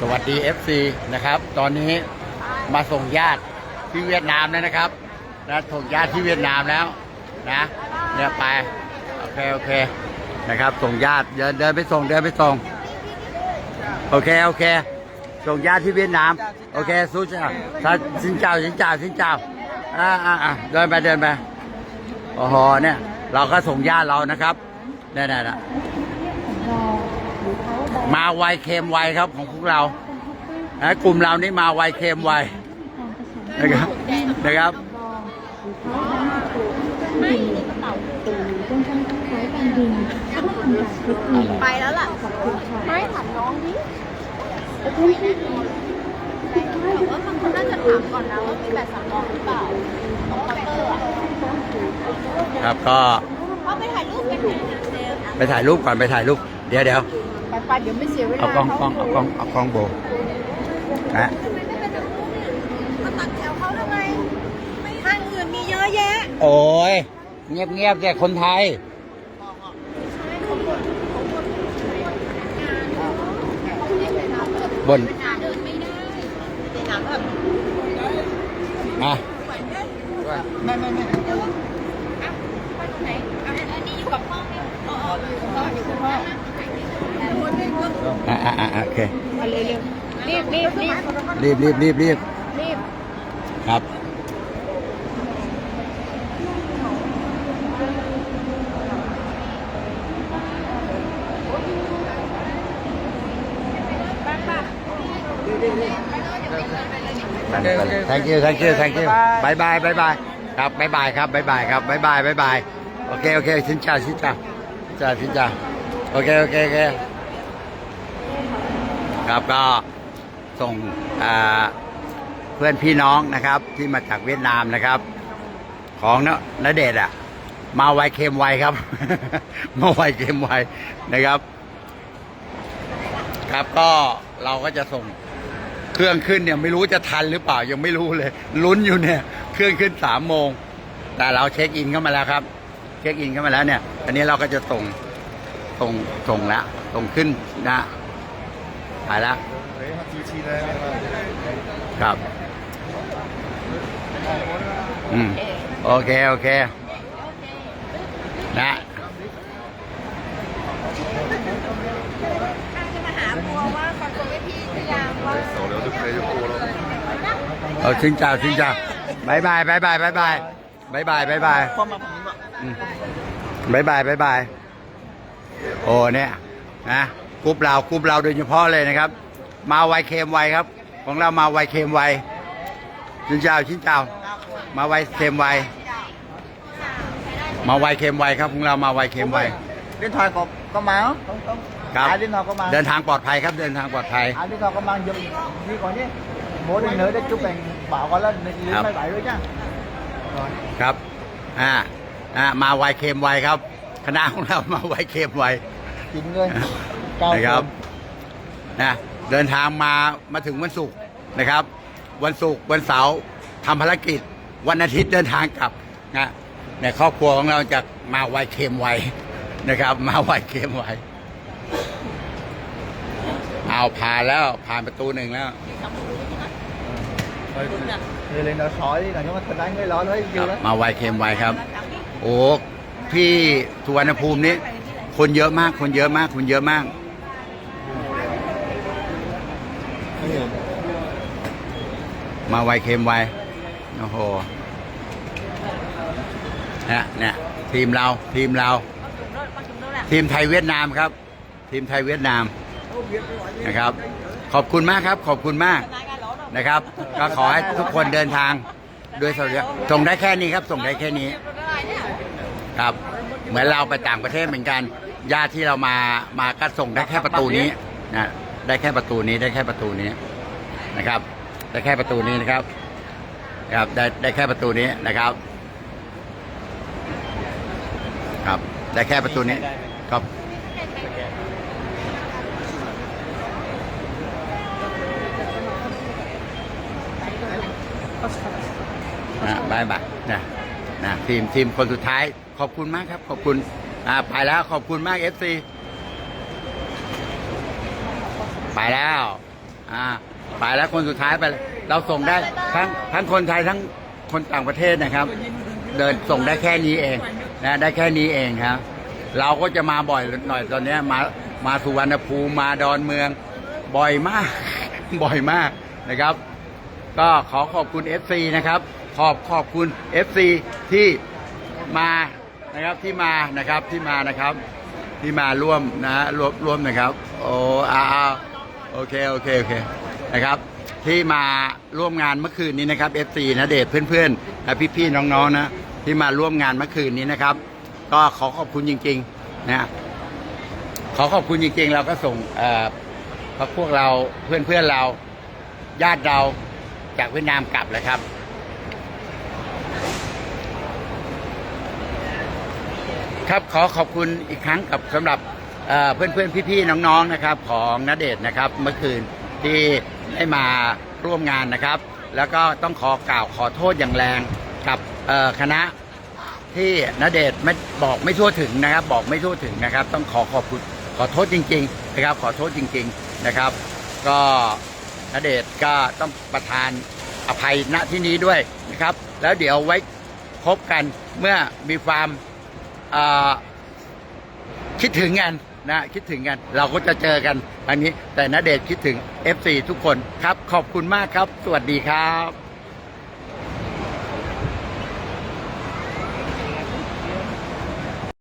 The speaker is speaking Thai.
สวัสดี FC นะครับ ตอนนี้มาส่งญาติที่เวียดนามแล้วนะครับนะส่งญาติที่เวียดนามแล้วนะเนี่ยไปโอเคโอเคนะครับ ส่งญาติเดินเดินไปส่งเดินไปส่งโอเคโอเค ส่งญาติที่เวียดนาม โอเคสู้จ้าถ้าสินเจ้าสินเจ้าสินเจ้าอ่าอ่าเดินไปเดินไปโอ้โหเนี่ย เราก็ส่งญาติเรานะครับเนี่ยเนี่ยเนี่ย มาไวเค็มไวครับของพวกเรานะกลุ่มเรานี่มาไวเค็มไวนะครับนะครับไปแล้วล่ะไม่ถามน้องดิแต่ว่ามันน่าจะถามก่อนนะว่ามีแบบสำรองหรือเปล่าตรงเคาน์เตอร์อะครับก็เอาไปถ่ายรูปกันนะเซลไปถ่ายรูปก่อนไปถ่ายรูป เดี๋ยวเดี๋ยว ไปไปเดี๋ยวไม่เสียเวลาเอากล้องกล้องเอากล้องเอากล้องโบนะมาตัดแถวเขาทำไมทางอื่นมีเยอะแยะ โอ้ยเงียบเงียบแต่คนไทยบนเดินไม่ได้ในน้ำแบบอะไม่ไม่ไม่ไปตรงไหนอันนี้อยู่กับพ่อไหมอ๋ออยู่กับพ่ออยู่กับพ่อ อะอะอะอะ โอเคมาเร็วๆรีบรีบรีบรีบรีบรีบรีบรีบครับ thank you thank you thank you บายบายบายบายครับบายบายครับบายบายครับบายบายบายบายโอเคโอเคสินจ้าสินจ้าจ้าสินจ้าโอเคโอเคโอเค ครับก็ส่งเพื่อนพี่น้องนะครับ ที่มาจากเวียดนามนะครับ ของนนเดชอะ มาไวเค็มไวครับ มาไวเค็มไวนะครับ ครับก็เราก็จะส่งเครื่องขึ้นเนี่ยไม่รู้จะทันหรือเปล่ายังไม่รู้เลยลุ้นอยู่เนี่ย เครื่องขึ้นสามโมง แต่เราเช็คอินเข้ามาแล้วครับ เช็คอินเข้ามาแล้วเนี่ยอันนี้เราก็จะส่งส่งส่งแล้วส่งขึ้นนะ ไปแล้วครับ อืม โอเค โอเค นะจะมาหาบัวว่าคอเอาชิงจ้าชิงจ้าบายบายบายบายบายบายบายบายบายบายบายบายบายบายโอ้เนี่ยนะ กรุ๊ปเรากรุ๊ปเราโดยเฉพาะเลยนะครับ มาไวเค็มไวครับ ของเรามาไวเค็มไวชิงเจ้าชิงเจ้ามาไวเค็มไวมาไวเค็มไวครับของเรามาไวเค็มไว điện thoại có có máu không không ครับ à, điện thoại có máu เดินทางปลอดภัยครับเดินทางปลอดภัย à, điện thoại có máu dùng đi có nhé mỗi đến nơi để chụp ảnh bảo gọi là lên ครับ. máy bảy rồi nhá rồi ครับอ่าอ่ามาไวเค็มไวครับคณะของเรามาไวเค็มไว chín người cao นะครับ hơn. นะเดินทางมามาถึงวันศุกร์นะครับ วันศุกร์วันเสาร์ทำภารกิจ วันอาทิตย์เดินทางกลับนะในครอบครัวของเราจะมาไวเค็มไวนะครับ มาไวเค็มไวเอาผ่านแล้วผ่านประตูหนึ่งแล้ว Rồi lên đó sói đi là nhưng mà thật anh người lo thôi ครั kêu บ đó มาไวเค็มไวครับ โอ้พี่สุวรรณภูมินี้คนเยอะมากคนเยอะมากคนเยอะมาก มาไวเค็มไวโอ้โหเนี่ยเนี่ยทีมเราทีมเรา ทีมไทยเวียดนามครับ ทีมไทยเวียดนามนะครับ ขอบคุณมากครับ ขอบคุณมากนะครับ ก็ขอให้ทุกคนเดินทางด้วยสวัสดิส่งได้แค่นี้ครับ ส่งได้แค่นี้ ครับ เหมือนเราไปต่างประเทศเหมือนกันญาติที่เรามามาก็ส่งได้แค่ประตูนี้นะได้แค่ประตูนี้ได้แค่ประตูนี้นะครับ ได้แค่ประตูนี้นะครับ ครับได้ได้แค่ประตูนี้นะครับ ครับได้แค่ประตูนี้ครับนะบายบายนะนะทีมทีมคนสุดท้าย ขอบคุณมากครับ ขอบคุณอ่าไปแล้ว ขอบคุณมากเอฟซีไปแล้ว อ่า ไปแล้วคนสุดท้ายไปแล้วเราส่งได้ทั้งทั้งคนไทยทั้งคนต่างประเทศนะครับ เดินส่งได้แค่นี้เองนะได้แค่นี้เองครับ เราก็จะมาบ่อยหน่อยตอนเนี้ยมามาสุวรรณภูมิมาดอนเมืองบ่อยมาก บ่อยมากนะครับ ก็ขอขอบคุณ FC นะครับ ขอบขอบคุณ FC ที่มานะครับที่มานะครับที่มานะครับ ที่มาร่วมนะฮะร่วมร่วมนะครับ โอ้อาอาโอเคโอเคโอเค นะครับ ที่มาร่วมงานเมื่อคืนนี้นะครับ FC นะเดชเพื่อนๆและพี่ๆน้องๆนะที่มาร่วมงานเมื่อคืนนี้นะครับ ก็ขอขอบคุณจริงๆนะขอขอบคุณจริงๆ เราก็ส่งเอ่อพวกเราเพื่อนๆเราญาติเราจากเวียดนามกลับเลยครับครับขอขอบคุณอีกครั้งกับสำหรับเอ่อเพื่อนๆพี่ๆน้องๆนะครับ ของนเดชนะครับ เมื่อคืนที่ ได้มาร่วมงานนะครับ แล้วก็ต้องขอกล่าวขอโทษอย่างแรงกับคณะที่นเดชไม่บอกไม่ทั่วถึงนะครับ บอกไม่ทั่วถึงนะครับ ต้องขอขอบคุณขอโทษจริง ๆ นะครับ ขอโทษจริง ๆนะครับ ก็นเดชก็ต้องประทานอภัยณที่นี้ด้วยนะครับ แล้วเดี๋ยวไว้พบกันเมื่อมีความคิดถึงกัน นะคิดถึงกัน เราก็จะเจอกันอันนี้แต่ณเดชคิดถึง FC ทุกคนครับ ขอบคุณมากครับ สวัสดีครับ